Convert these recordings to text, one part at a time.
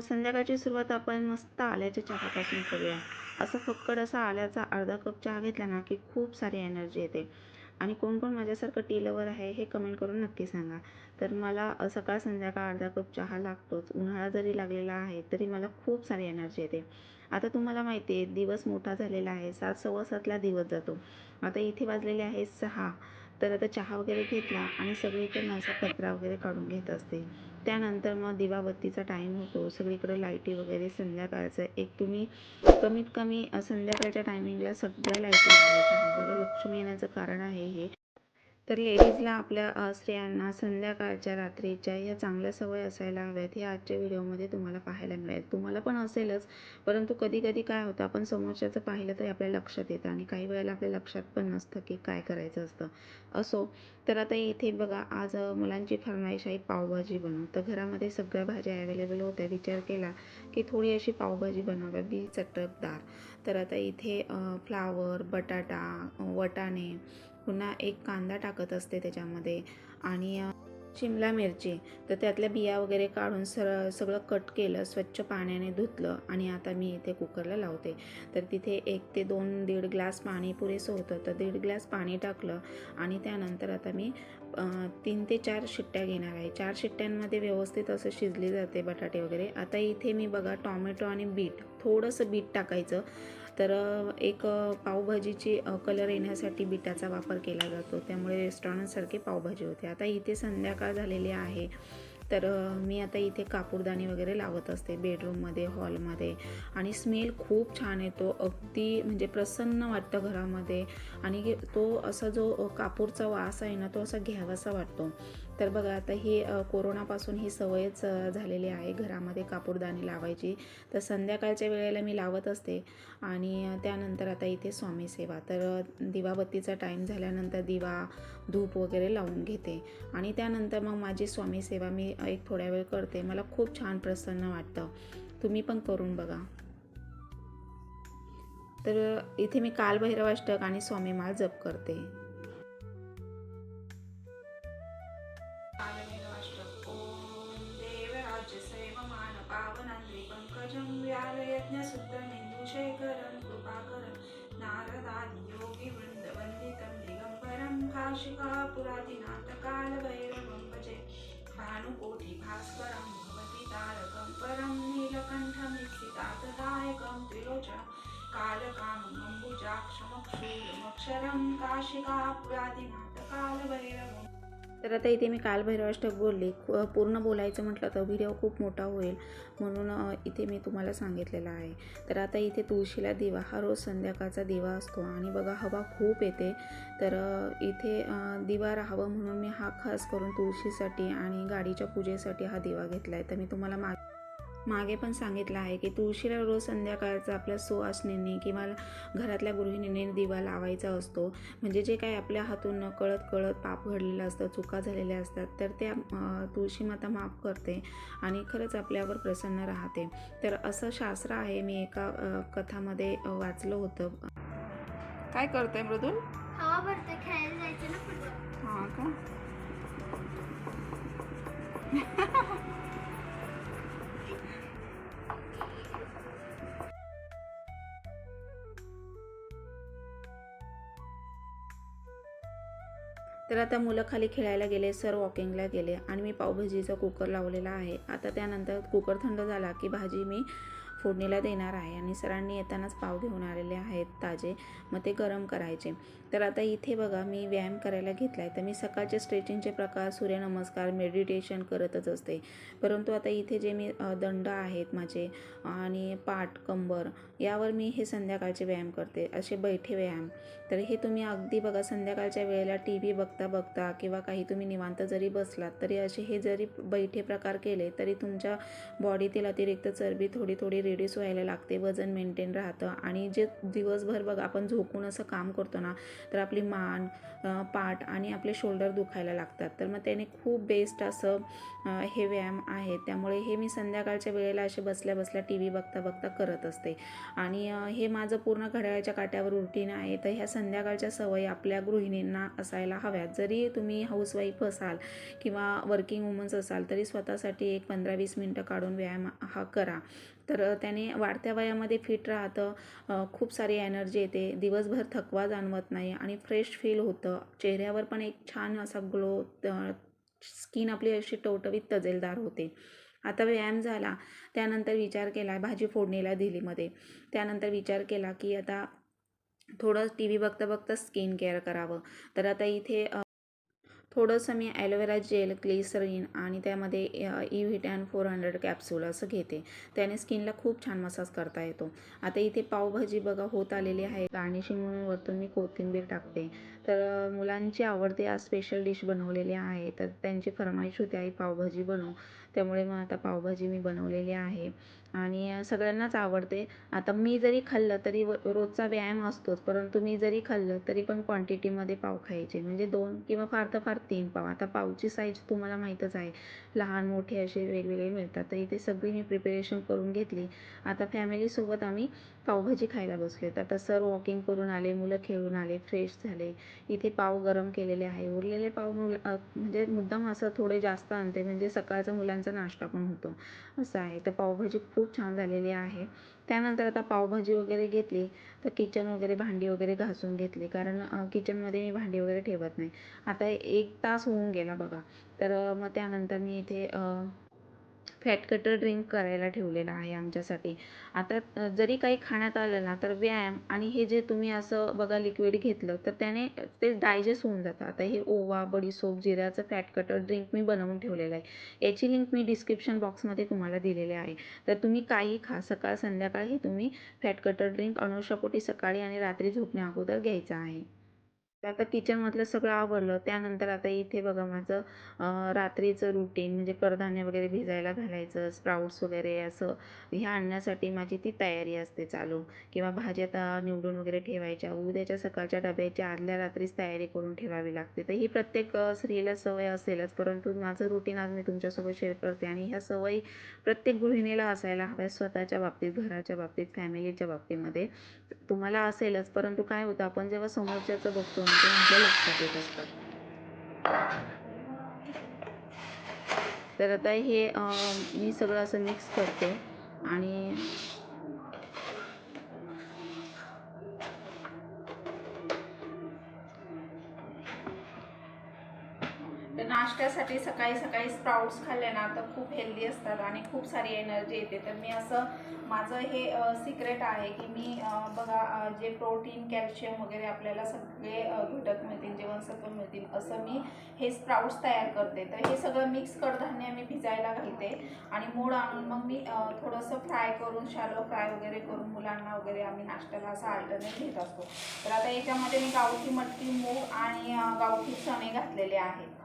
संध्याकाळची सुरुवात आपण मस्त आल्याच्या चहापासून करूया. असं फक्कड असा आल्याचा अर्धा कप चहा घेतला ना की खूप सारी एनर्जी येते. आणि कोण कोण माझ्यासारखं टी लवर आहे हे कमेंट करून नक्की सांगा. तर मला सकाळ संध्याकाळ अर्धा कप चहा लागतोच. उन्हाळा जरी लागलेला आहे तरी मला खूप सारी एनर्जी येते. आता तुम्हाला माहिती आहे दिवस मोठा झालेला आहे. सात सव्वा सातला दिवस जातो. आता इथे वाजलेले आहे सहा. तर आता चहा वगैरे घेतला आणि सगळीकडे असा कचरा वगैरे काढून घेत असते. त्यानंतर मग दिवाबत्तीचा टाईम होतो. सगळीकडे लाईटी वगैरे संध्याकाळचं. एक तुम्ही कमीत कमी संध्याकाळच्या टायमिंगला सगळ्या लाईटी लावायच्या. लक्ष्मी येण्याचं कारण आहे हे. तर लेडीजला आपल्या स्त्रियांना संध्याकाळच्या रात्रीच्या या चांगल्या सवय असायला हव्यात हे आजच्या व्हिडिओमध्ये तुम्हाला पाहायला मिळेल. तुम्हाला पण असेलच परंतु कधी कधी काय होतं आपण समोरच्याचं पाहिलं तरी आपल्या लक्षात येतं आणि काही वेळेला आपल्या लक्षात पण नसतं की काय करायचं असतं. असो तर आता इथे बघा आज मुलांची फरमाईश आहे पावभाजी बनव तर घरामध्ये सगळ्या भाज्या अवेलेबल होत्या. विचार केला की थोडी अशी पावभाजी बनवाव्या बी चटकदार तर आता इथे फ्लावर बटाटा वटाणे पुन्हा एक कांदा टाकत असते त्याच्यामध्ये आणि शिमला मिरची. तर त्यातल्या बिया वगैरे काढून सर सगळं कट केलं स्वच्छ पाण्याने धुतलं आणि आता मी इथे कुकरला लावते. तर तिथे एक ते दोन दीड ग्लास पाणी पुरेसं होतं. तर दीड ग्लास पाणी टाकलं आणि त्यानंतर आता मी तीन ते चार शिट्ट्या घेणार आहे. चार शिट्ट्यांमध्ये व्यवस्थित असं शिजली जाते बटाटे वगैरे. आता इथे मी बघा टॉमॅटो आणि बीट थोडंसं बीट टाकायचं. तर एक पावभाजीची कलर येण्यासाठी बीटाचा वापर केला जातो. त्यामुळे रेस्टॉरंटसारखी पावभाजी होते. आता इथे संध्याकाळ झालेली आहे. तर मी आता इथे कापूरदाणी वगैरे लावत असते बेडरूममध्ये हॉलमध्ये. आणि स्मेल खूप छान येतो. अगदी म्हणजे प्रसन्न वाटतं घरामध्ये. आणि तो असा जो कापूरचा वास आहे ना तो असा घ्यावासा वाटतो. तर बघा आता ही कोरोनापासून ही सवयच झालेली आहे. घरामध्ये कापूरदानी लावायची. तर संध्याकाळच्या वेळेला मी लावत असते. आणि त्यानंतर आता इथे स्वामी सेवा. तर दिवाबत्तीचा टाईम झाल्यानंतर दिवा धूप वगैरे लावून घेते. आणि त्यानंतर मग माझी स्वामी सेवा मी एक थोड्या वेळ करते. मला खूप छान प्रसन्न वाटतं. तुम्ही पण करून बघा. तर इथे मी कालभैरवाष्टक आणि स्वामीमाळ जप करते. व्यालयज्ञशुद्धमेन्दुशेखरं कृपाकरं नारदादियोगिवृन्दवन्दितं काल काशिकापुरादिनाथकालभैरवं भजे। भानुकोटिभास्करं भगवति तारकं परं नीलकण्ठमीप्सितार्थदायकं त्रिलोचनं कालकामं अम्बुजाक्षमक्षूरमक्षरं काशिकापुरादिनाथकालभैरवं तर आता इथे मी कालभैरवाष्टक बोलली. बोलले पूर्ण बोलायचं म्हटलं तर व्हिडिओ खूप मोठा होईल म्हणून इथे मी तुम्हाला सांगितलेलं आहे. तर आता इथे तुळशीला दिवा हा रोज संध्याकाळचा दिवा असतो आणि बघा हवा खूप येते. तर इथे दिवा राहावं म्हणून मी हा खास करून तुळशीसाठी आणि गाडीच्या पूजेसाठी हा दिवा घेतला आहे तर मी तुम्हाला माग मागे पण सांगितलं आहे की तुळशीला रोज संध्याकाळचा आपल्या सुवासनींनी किंवा घरातल्या गृहिणींनी दिवा लावायचा असतो. म्हणजे जे काही आपल्या हातून कळत कळत पाप घडलेलं असतं चुका झालेल्या असतात तर त्या तुळशी माता माफ करते आणि खरंच आपल्यावर प्रसन्न राहते. तर असं शास्त्र आहे मी एका कथामध्ये वाचलं होतं. काय करतंय मृदुल? हवा भरते खेळायला जायचं ना हां का? तर आता मुलं खाली खेळायला गेले सर वॉकिंगला गेले आणि मी पावभाजीचा कुकर लावलेला आहे. आता त्यानंतर कुकर थंड झाला की भाजी मी फोडणीला देणार आहे आणि सरांनी येतानाच पाव घेऊन आलेले आहेत ताजे मग ते गरम करायचे. तर आता इथे बघा मी व्यायाम करायला घेतला आहे तर मी सकाळचे स्ट्रेचिंगचे प्रकार सूर्यनमस्कार मेडिटेशन करतच असते. परंतु आता इथे जे मी दंड आहेत माझे आणि पाठ कंबर यावर मी हे संध्याकाळचे व्यायाम करते. असे बैठे व्यायाम. तर हे तुम्ही अगदी बघा संध्याकाळच्या वेळेला टी व्ही बघता बघता किंवा काही तुम्ही निवांत जरी बसलात तरी असे हे जरी बैठे प्रकार केले तरी तुमच्या बॉडीतील अतिरिक्त चरबी थोडी थोडी रिड्यूस व्हायला लागते वजन मेंटेन राहतं आणि जे दिवसभर बघ आपण झोपून असं काम करतो ना तर आपली मान पाठ आणि आपले शोल्डर दुखायला लागतात. तर मग त्याने खूप बेस्ट असं हे व्यायाम आहे. त्यामुळे हे मी संध्याकाळच्या वेळेला असे बसल्या बसल्या टी व्ही बघता बघता करत असते. आणि हे माझं पूर्ण घड्याळ्याच्या काट्यावर रुटीन आहे तर ह्या संध्याकाळच्या सवयी आपल्या गृहिणींना असायला हव्यात. जरी तुम्ही हाऊसवाईफ असाल किंवा वर्किंग वुमन्स असाल तरी स्वतःसाठी एक पंधरा वीस मिनटं काढून व्यायाम हा करा. तर त्याने वाढत्या वयामध्ये फिट राहतं. खूप सारी एनर्जी येते. दिवसभर थकवा जाणवत नाही आणि फ्रेश फील होतं. चेहऱ्यावर पण एक छान असा ग्लो स्किन आपली अशी टवटवीत तजेलदार होते. आता व्यायाम झाला. त्यानंतर विचार केला भाजी फोडणीला दिलीमध्ये त्यानंतर विचार केला की आता थोडं टी व्ही बघता बघता स्किन केअर करावं. तर आता इथे थोडंसं मी ॲलोवेरा जेल ग्लिसरीन आणि त्यामध्ये E vitamin four hundred capsule असं घेते. त्याने स्किनला खूप छान मसाज करता येतो. आता इथे पावभाजी बघा होत आलेली आहे. गार्निशिंग म्हणून वरतून मी कोथिंबीर टाकते. तर मुलांची आवडती आज स्पेशल डिश बनवलेली आहे. तर त्यांची फरमाईश होती आई पावभाजी बनवू. त्यामुळे मग आता पावभाजी मी बनवलेली आहे. आणि सगळ्यांनाच आवडते. आता मी जरी खाल्लं तरी व रोजचा व्यायाम असतोच. परंतु मी जरी खाल्लं तरी पण क्वांटिटीमध्ये पाव खायचे. म्हणजे दोन किंवा फार तर फार तीन पाव. आता पावची साईज तुम्हाला माहीतच आहे. लहान मोठे असे वेगवेगळे मिळतात. तर इथे सगळी मी प्रिपरेशन करून घेतली. आता फॅमिलीसोबत आम्ही पावभाजी खायला बसले तर आता सर वॉकिंग करून आले मुलं खेळून आले फ्रेश झाले. इथे पाव गरम केलेले आहे. उरलेले पाव मुलं म्हणजे मुद्दाम असं थोडे जास्त आणते. म्हणजे सकाळचं मुलांचं नाश्ता पण होतो. असं आहे. तर पावभाजी खूप छान झालेली आहे. त्यानंतर आता पावभाजी वगैरे घेतली तर किचन वगैरे भांडी वगैरे घासून घेतली. कारण किचनमध्ये मी भांडी वगैरे ठेवत नाही. आता एक तास होऊन गेला बघा. तर मग त्यानंतर मी इथे फॅट कटर ड्रिंक करायला ठेवलेलं आहे आमच्यासाठी. आता जरी काही खाण्यात आलं ना तर व्यायाम आणि हे जे तुम्ही असं बघा लिक्विड घेतलं तर त्याने ते डायजेस्ट होऊन जातं. आता हे ओवा बडीसोप जिऱ्याचं फॅट कटर ड्रिंक मी बनवून ठेवलेलं आहे. याची लिंक मी डिस्क्रिप्शन बॉक्समध्ये तुम्हाला दिलेली आहे. तर तुम्ही काही खा. सकाळ संध्याकाळ हे तुम्ही फॅट कटर ड्रिंक अनुशापोटी सकाळी आणि रात्री झोपण्या अगोदर घ्यायचं आहे. तर आता किचनमधलं सगळं आवरलं. त्यानंतर आता इथे बघा माझं रात्रीचं रुटीन म्हणजे कडधान्य वगैरे भिजायला घालायचं स्प्राऊट्स वगैरे असं ह्या आणण्यासाठी माझी ती तयारी असते चालू किंवा भाज्या आता निवडून वगैरे ठेवायच्या. उद्याच्या सकाळच्या डब्याची आदल्या रात्रीच तयारी करून ठेवावी लागते. तर ही प्रत्येक स्त्रीला सवय असेलच. परंतु माझं रुटीन आज मी तुमच्यासोबत शेअर करते आणि ह्या सवयी प्रत्येक गृहिणीला असायला हव्या स्वतःच्या बाबतीत घराच्या बाबतीत फॅमिलीच्या बाबतीमध्ये. तुम्हाला असेलच. परंतु काय होतं आपण जेव्हा समोरच्याचं बघतो ना तेव्हा लक्षात येत असतात? तर आता हे मी सगळं असं मिक्स करते आणि नाश्त्यासाठी सकाळी सकाळी स्प्राउट्स खाल्ले ना तर खूप हेल्दी असतात आणि खूप सारी एनर्जी येते. तर मी असं माझं हे सिक्रेट आहे की मी बघा जे प्रोटीन कॅल्शियम वगैरे आपल्याला सगळे घटक मिळतील जीवनसत्व मिळतील असं मी हे स्प्राउट्स तयार करते. तर हे सगळं मिक्स कडधान्य मी भिजायला घालते आणि मूळ आणून मग मी थोडंसं फ्राय करून शालो फ्राय वगैरे करून मुलांना वगैरे आम्ही नाश्त्याला असं अल्टरनेट घेत असतो. तर आता याच्यामध्ये मी गावठी मटकी मूग आणि गावठी चणे घातलेले आहेत.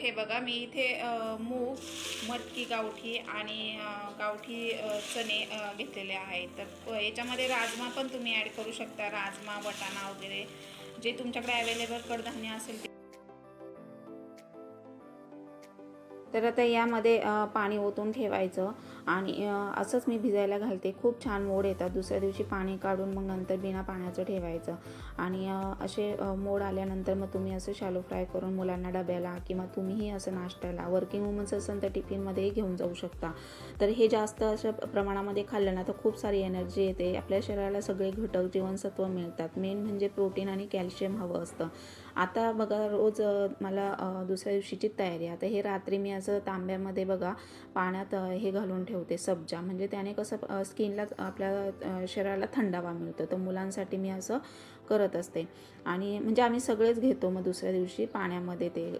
हे बघा मी इथे मूग मटकी गावठी आणि गावठी चणे घेतलेले आहेत. तर याच्यामध्ये राजमा पण तुम्ही ॲड करू शकता. राजमा वटाणा वगैरे जे तुमच्याकडे अवेलेबल कडधान्य असेल ते. तर आता यामध्ये पाणी ओतून ठेवायचं आणि असंच मी भिजायला घालते. खूप छान मोड येतात. दुसऱ्या दिवशी पाणी काढून मग नंतर बिना पाण्याचं ठेवायचं. आणि असे मोड आल्यानंतर मग तुम्ही असं शालो फ्राय करून मुलांना डब्याला किंवा तुम्हीही असं नाश्त्याला वर्किंग वुमन्स असेल तर टिफिनमध्येही घेऊन जाऊ शकता. तर हे जास्त अशा प्रमाणामध्ये खाल्लं ना तर खूप सारी एनर्जी येते. आपल्या शरीराला सगळे घटक जीवनसत्व मिळतात. मेन म्हणजे प्रोटीन आणि कॅल्शियम हवं असतं. आता बघा रोज मला दुसऱ्या दिवशीची तयारी. आता हे रात्री मी असं तांब्यामध्ये बघा पाण्यात हे घालून ठेवते सब्जा. म्हणजे त्याने कसं स्किनला आपल्या शरीराला थंडावा मिळतो. तर मुलांसाठी मी असं करत असते. आणि म्हणजे आम्ही सगळेच घेतो मग दुसऱ्या दिवशी पाण्यामध्ये ते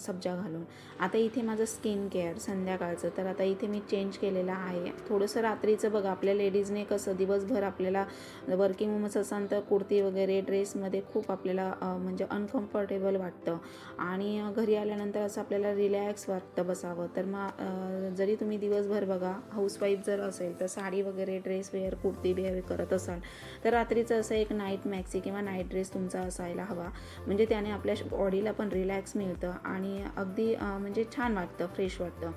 सब्जा घालून. आता इथे माझं स्किन केअर संध्याकाळचं तर आता इथे मी चेंज केलेलं आहे. थोडंसं रात्रीचं बघा आपल्या लेडीजने कसं दिवसभर आपल्याला वर्किंग वुमन्स असाल तर कुर्ती वगैरे ड्रेसमध्ये खूप आपल्याला म्हणजे अनकम्फर्टेबल वाटतं. आणि घरी आल्यानंतर असं आपल्याला रिलॅक्स वाटतं बसावं. तर मग जरी तुम्ही दिवसभर बघा हाऊसवाईफ जर असेल तर साडी वगैरे ड्रेस वेअर कुर्ती वेअर करत असाल तर रात्रीचं असं एक नाईट मॅक्सी किंवा किंवा नाईट ड्रेस तुमचा असायला हवा. म्हणजे त्याने आपल्या बॉडीला पण रिलॅक्स मिळतं आणि अगदी म्हणजे छान वाटतं फ्रेश वाटतं.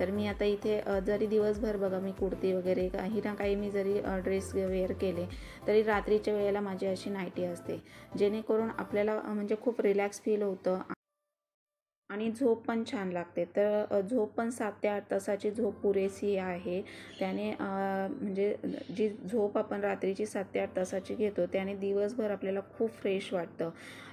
तर मी आता इथे जरी दिवसभर बघा मी कुर्ती वगैरे काही ना काही मी जरी ड्रेस वेअर केले तरी रात्रीच्या वेळेला माझी अशी नाईटी असते. जेणेकरून आपल्याला म्हणजे खूप रिलॅक्स फील होतं. आणि झोप पण छान लागते. तर झोप पण सात ते आठ तासाची झोप पुरेशी आहे. त्याने म्हणजे जी झोप आपण रात्रीची सात ते आठ तासाची घेतो त्याने दिवसभर आपल्याला खूप फ्रेश वाटतं.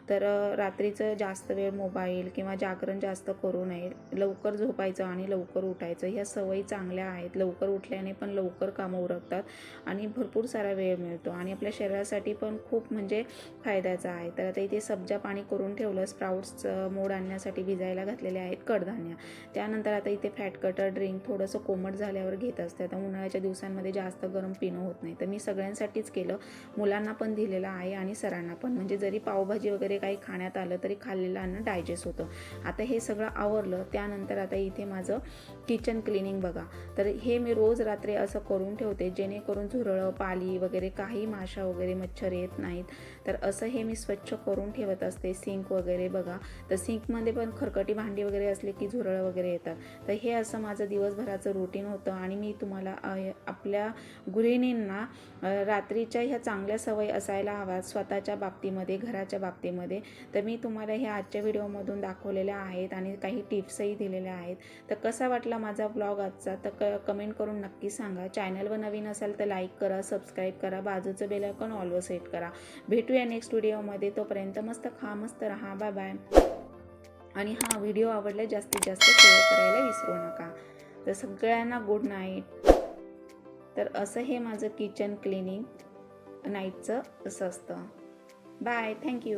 तर रात्रीचं जास्त वेळ मोबाईल किंवा जागरण जास्त करू नये. लवकर झोपायचं आणि लवकर उठायचं ह्या सवयी चांगल्या आहेत. लवकर उठल्याने पण लवकर कामं उरकतात आणि भरपूर सारा वेळ मिळतो आणि आपल्या शरीरासाठी पण खूप म्हणजे फायद्याचा आहे. तर आता इथे सब्जा पाणी करून ठेवलं स्प्राऊट्स मोड आणण्यासाठी भिजायला घातलेले आहेत कडधान्य. त्यानंतर आता इथे फॅट कटर ड्रिंक थोडंसं कोमट झाल्यावर घेत असते. आता उन्हाळ्याच्या दिवसांमध्ये जास्त गरम पिणं होत नाही. तर मी सगळ्यांसाठीच केलं. मुलांना पण दिलेलं आहे आणि सरांना पण. म्हणजे जरी पावभाजी वगैरे काही खाण्यात आलं तरी खाल्लेलं अन्न डायजेस्ट होतं. आता हे सगळं आवरलं त्यानंतर आता इथे माझं किचन क्लिनिंग बघा. तर हे मी रोज रात्री असं करून ठेवते जेणेकरून झुरळं पाली वगैरे काही माशा वगैरे मच्छर येत नाहीत. तर असं हे मी स्वच्छ करून ठेवत असते सिंक वगैरे बघा. तर सिंकमध्ये पण खरकटी भांडी वगैरे असले की झुरळं वगैरे येतात. तर हे असं माझं दिवसभराचं रुटीन होतं आणि मी तुम्हाला आपल्या गृहिणींना रात्रीच्या ह्या चांगल्या सवयी असायला हव्यात स्वतःच्या बाबतीमध्ये घराच्या बाबतीमध्ये. तर मी तुम्हाला हे आजच्या व्हिडिओमधून दाखवलेल्या आहेत आणि काही टिप्सही दिलेल्या आहेत. तर कसा वाटला माझा ब्लॉग आजचा? तर क कमेंट करून नक्की सांगा. चॅनलवर नवीन असाल तर लाईक करा सबस्क्राईब करा बाजूचं बेल आयकॉन ऑलवर सेट करा. भेटूया नेक्स्ट व्हिडिओमध्ये. तोपर्यंत मस्त खा मस्त राहा. बाय बाय आणि हा व्हिडिओ आवडला जास्तीत जास्त शेअर करायला विसरू नका. तर सगळ्यांना गुड नाईट तर असं हे माझं किचन क्लिनिंग नाईटचं असं असतं. Bye thank you